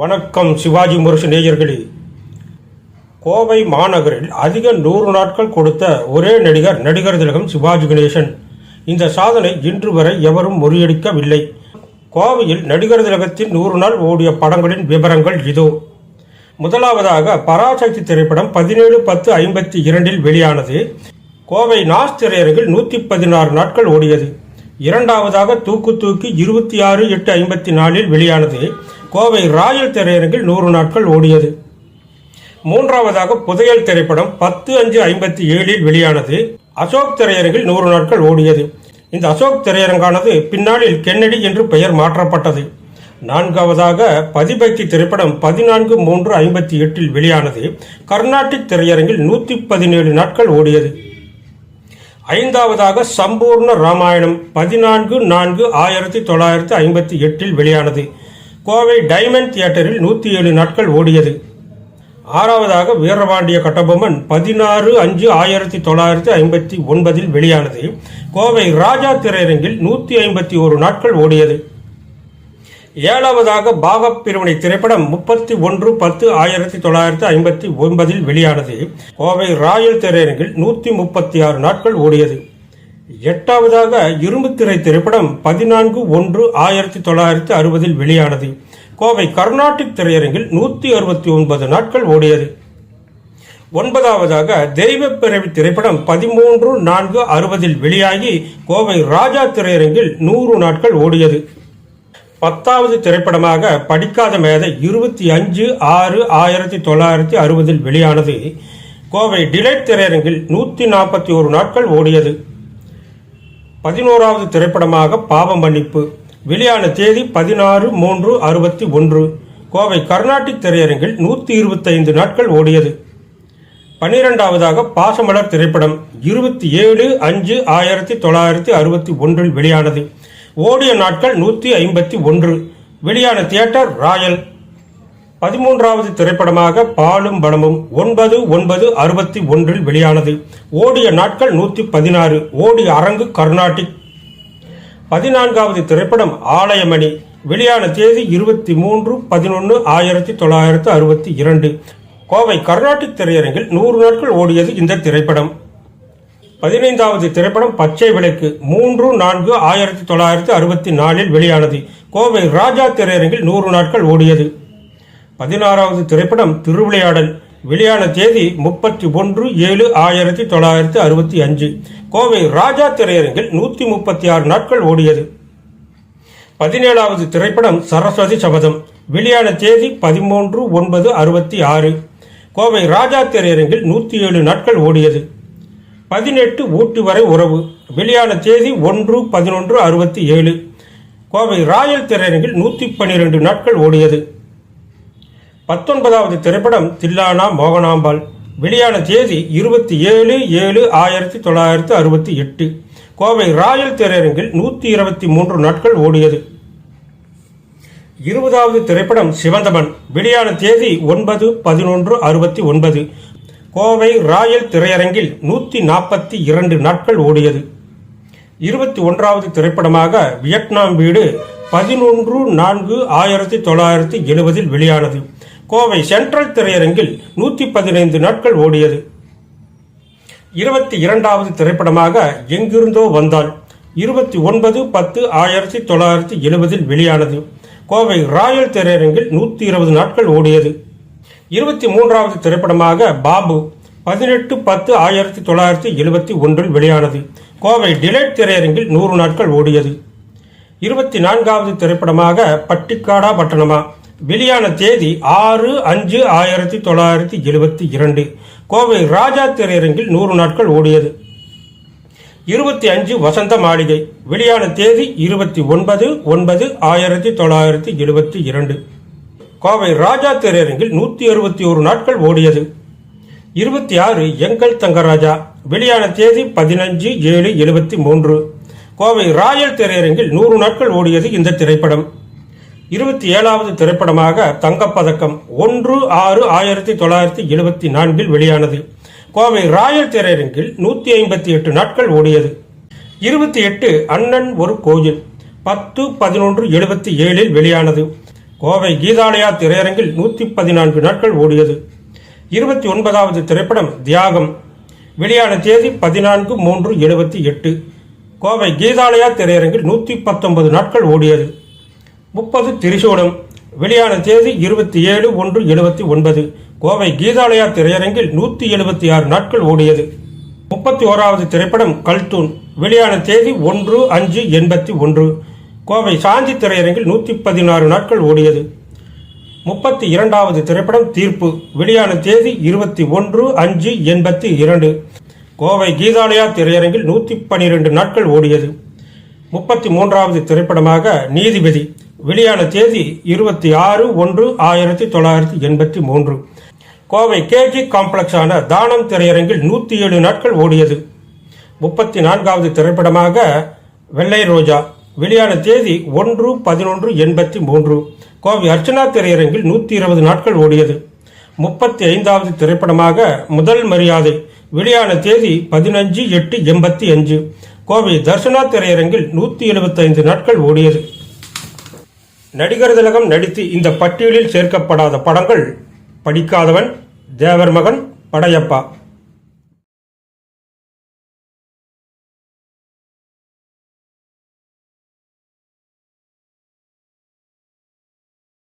வணக்கம் சிவாஜி முரசு நேயர்களே. கோவை மாநகரில் அதிக நூறு நாட்கள் கொடுத்த ஒரே நடிகர் நடிகர் திலகம் சிவாஜி கணேசன். இந்த சாதனை இன்று வரை எவரும் முறியடிக்கவில்லை. கோவையில் நடிகர் திலகத்தின் நூறு நாள் ஓடிய படங்களின் விவரங்கள் இதோ. முதலாவதாக பராசக்தி திரைப்படம் பதினேழு பத்து ஐம்பத்தி இரண்டில் வெளியானது. கோவை நாஸ் திரையரங்கில் நூற்றி பதினாறு நாட்கள் ஓடியது. இரண்டாவதாக தூக்கு தூக்கி இருபத்தி ஆறு எட்டு ஐம்பத்தி நாலில் வெளியானது. கோவை ராயல் திரையரங்கில் நூறு நாட்கள் ஓடியது. மூன்றாவதாக புதையல் திரைப்படம் பத்து அஞ்சு ஐம்பத்தி ஏழில் வெளியானது. அசோக் திரையரங்கில் நூறு நாட்கள் ஓடியது. இந்த அசோக் திரையரங்கானது பின்னாளில் கென்னடி என்று பெயர் மாற்றப்பட்டது. நான்காவதாக பதிபக்தி திரைப்படம் பதினான்கு மூன்று ஐம்பத்தி எட்டில் வெளியானது. கர்நாடிக் திரையரங்கில் நூற்றி பதினேழு நாட்கள் ஓடியது. ஐந்தாவதாக சம்பூர்ண ராமாயணம் பதினான்கு நான்கு ஆயிரத்தி தொள்ளாயிரத்தி ஐம்பத்தி எட்டில் வெளியானது. கோவை டைமண்ட் தியேட்டரில் நூற்றி ஏழு நாட்கள் ஓடியது. ஆறாவதாக வீரபாண்டிய கட்டபொம்மன் பதினாறு அஞ்சு ஆயிரத்தி தொள்ளாயிரத்தி ஐம்பத்தி ஒன்பதில் வெளியானது. கோவை ராஜா திரையரங்கில் நூற்றி ஐம்பத்தி ஒரு நாட்கள் ஓடியது. ஏழாவதாக பாகப் பிரிவினை திரைப்படம் முப்பத்தி ஒன்று பத்து ஆயிரத்தி தொள்ளாயிரத்தி ஐம்பத்தி ஒன்பதில் வெளியானது. கோவை ராயல் திரையரங்கில் நூற்றி முப்பத்தி ஆறு நாட்கள் ஓடியது. எட்டாவதாக இரும்புத்திரை திரைப்படம் பதினான்கு ஒன்று ஆயிரத்தி தொள்ளாயிரத்தி அறுபதில் வெளியானது. கோவை கர்நாடிக் திரையரங்கில் நூற்றி அறுபத்தி ஒன்பது நாட்கள் ஓடியது. ஒன்பதாவதாக தெய்வ பிறவி திரைப்படம் பதிமூன்று நான்கு அறுபதில் வெளியாகி கோவை ராஜா திரையரங்கில் நூறு நாட்கள் ஓடியது. பத்தாவது திரைப்படமாக படிக்காத மேதை இருபத்தி அஞ்சு ஆறு ஆயிரத்தி தொள்ளாயிரத்தி அறுபதில் வெளியானது. கோவை டிலைட் திரையரங்கில் நூற்றி நாற்பத்தி ஒரு நாட்கள் ஓடியது. பதினோராவது திரைப்படமாக பாவம் மன்னிப்பு. வெளியான தேதி பதினாறு மூன்று அறுபத்தி ஒன்று. கோவை கர்நாடிக் திரையரங்கில் நூற்றி இருபத்தைந்து நாட்கள் ஓடியது. பன்னிரெண்டாவதாக பாசமலர் திரைப்படம் இருபத்தி ஏழு அஞ்சு ஆயிரத்தி தொள்ளாயிரத்தி அறுபத்தி ஒன்றில் வெளியானது. ஓடிய நாட்கள் நூற்றி ஐம்பத்தி ஒன்று. வெளியான தியேட்டர் ராயல். பதிமூன்றாவது திரைப்படமாக பாலும் பணமும் ஒன்பது ஒன்பது அறுபத்தி ஒன்றில் வெளியானது. ஓடிய நாட்கள் நூற்றி பதினாறு. ஓடிய அரங்கு கர்நாடிக் பதினான்காவது திரைப்படம் ஆலயமணி. வெளியான தேதி இருபத்தி மூன்று பதினொன்று ஆயிரத்தி தொள்ளாயிரத்து அறுபத்தி இரண்டு. கோவை கர்நாடிக் திரையரங்கில் நூறு நாட்கள் ஓடியது இந்த திரைப்படம். பதினைந்தாவது திரைப்படம் பச்சை விளக்கு. மூன்று நான்கு ஆயிரத்தி தொள்ளாயிரத்து அறுபத்தி நாலில் வெளியானது. கோவை ராஜா திரையரங்கில் நூறு நாட்கள் ஓடியது. பதினாறாவது திரைப்படம் திருவிளையாடல். வெளியான தேதி முப்பத்தி ஒன்று ஏழு ஆயிரத்தி தொள்ளாயிரத்தி அறுபத்தி அஞ்சு. கோவை ராஜா திரையரங்கில் நூற்றி முப்பத்தி ஆறு நாட்கள் ஓடியது. பதினேழாவது திரைப்படம் சரஸ்வதி சபதம். வெளியான தேதி பதிமூன்று ஒன்பது அறுபத்தி ஆறு. கோவை ராஜா திரையரங்கில் நூற்றி ஏழு நாட்கள் ஓடியது. பதினெட்டு ஊட்டி வரை உறவு. வெளியான தேதி ஒன்று பதினொன்று அறுபத்தி ஏழு. கோவை ராயல் திரையரங்கில் நூற்றி பன்னிரெண்டு நாட்கள் ஓடியது. பத்தொன்பதாவது திரைப்படம் தில்லானா மோகனாம்பாள். வெளியான தேதி இருபத்தி ஏழு ஏழு ஆயிரத்தி தொள்ளாயிரத்தி அறுபத்தி எட்டு. கோவை ராயல் திரையரங்கில் நூற்றி இருபத்தி மூன்று நாட்கள் ஓடியது. இருபதாவது திரைப்படம் சிவந்தமன். வெளியான தேதி ஒன்பது பதினொன்று அறுபத்தி ஒன்பது. கோவை ராயல் திரையரங்கில் நூற்றி நாற்பத்தி இரண்டு நாட்கள் ஓடியது. இருபத்தி ஒன்றாவது திரைப்படமாக வியட்நாம் வீடு பதினொன்று நான்கு ஆயிரத்தி தொள்ளாயிரத்தி எழுபதில் வெளியானது. கோவை சென்ட்ரல் திரையரங்கில் நூற்றி பதினைந்து நாட்கள் ஓடியது. இருபத்தி இரண்டாவது திரைப்படமாக எங்கிருந்தோ வந்தால் இருபத்தி ஒன்பது பத்து ஆயிரத்தி தொள்ளாயிரத்தி எழுபதில் வெளியானது. கோவை ராயல் திரையரங்கில் நூற்றி இருபது நாட்கள் ஓடியது. இருபத்தி மூன்றாவது திரைப்படமாக பாபு பதினெட்டு பத்து ஆயிரத்தி தொள்ளாயிரத்தி எழுபத்தி ஒன்றில் வெளியானது. கோவை டிலைட் திரையரங்கில் நூறு நாட்கள் ஓடியது. இருபத்தி நான்காவது திரைப்படமாக பட்டிக்காடா பட்டணமா? வெளியான தேதி ஆறு அஞ்சு ஆயிரத்தி தொள்ளாயிரத்தி எழுபத்தி இரண்டு. கோவை ராஜா திரையரங்கில் நூறு நாட்கள் ஓடியது. இருபத்தி அஞ்சு வசந்த மாளிகை. வெளியான தேதி இருபத்தி ஒன்பது ஒன்பது ஆயிரத்தி தொள்ளாயிரத்தி எழுபத்தி இரண்டு. கோவை ராஜா திரையரங்கில் நூற்றி அறுபத்தி ஒரு நாட்கள் ஓடியது. இருபத்தி ஆறு எங்கள் தங்கராஜா. வெளியான தேதி பதினஞ்சு ஏழு எழுபத்தி மூன்று. கோவை ராயல் திரையரங்கில் நூறு நாட்கள் ஓடியது இந்த திரைப்படம். இருபத்தி ஏழாவது திரைப்படமாக தங்கப்பதக்கம் ஒன்று ஆறு ஆயிரத்தி தொள்ளாயிரத்தி எழுபத்தி நான்கில் வெளியானது. கோவை ராயல் திரையரங்கில் நூற்றி ஐம்பத்தி எட்டு நாட்கள் ஓடியது. இருபத்தி எட்டு அண்ணன் ஒரு கோயில் பத்து பதினொன்று எழுபத்தி ஏழில் வெளியானது. கோவை கீதாலயா திரையரங்கில் நூற்றி பதினான்கு நாட்கள் ஓடியது. இருபத்தி ஒன்பதாவது திரைப்படம் தியாகம் வெளியான தேதி பதினான்கு மூன்று எழுபத்தி எட்டு. கோவை கீதாலயா திரையரங்கில் நூற்றி பத்தொன்பது நாட்கள் ஓடியது. முப்பது திரிசூலம் வெளியான தேதி இருபத்தி ஏழு ஒன்று எழுபத்தி ஒன்பது. கோவை கீதாலயா திரையரங்கில் நூற்றி எழுபத்தி ஆறு நாட்கள் ஓடியது. முப்பத்தி ஓராவது திரைப்படம் கல்தூன். வெளியான தேதி ஒன்று அஞ்சு எண்பத்தி ஒன்று. கோவை சாந்தி திரையரங்கில் நூற்றி பதினாறு நாட்கள் ஓடியது. முப்பத்தி இரண்டாவது திரைப்படம் தீர்ப்பு. வெளியான தேதி இருபத்தி ஒன்று அஞ்சு எண்பத்தி இரண்டு. கோவை கீதாலயா திரையரங்கில் நூற்றி பனிரெண்டு நாட்கள் ஓடியது. முப்பத்தி மூன்றாவது திரைப்படமாக நீதிபதி வெளியான தேதி இருபத்தி ஆறு ஒன்று ஆயிரத்தி தொள்ளாயிரத்தி எண்பத்தி மூன்று. கோவை கேஜி காம்ப்ளெக்ஸான தானம் திரையரங்கில் நூற்றி ஏழு நாட்கள் ஓடியது. முப்பத்தி நான்காவது திரைப்படமாக வெள்ளை ரோஜா. வெளியான தேதி ஒன்று பதினொன்று எண்பத்தி மூன்று. கோவை அர்ச்சனா திரையரங்கில் நூற்றி இருபது நாட்கள் ஓடியது. முப்பத்தி ஐந்தாவது திரைப்படமாக முதல் மரியாதை. வெளியான தேதி பதினஞ்சு எட்டு எண்பத்தி அஞ்சு. கோவை தர்ஷனா திரையரங்கில் நூற்றி எழுபத்தைந்து நாட்கள் ஓடியது. நடிகர் திலகம் நடித்து இந்த பட்டியலில் சேர்க்கப்படாத படங்கள் படிக்காதவன் தேவர் மகன் படையப்பா.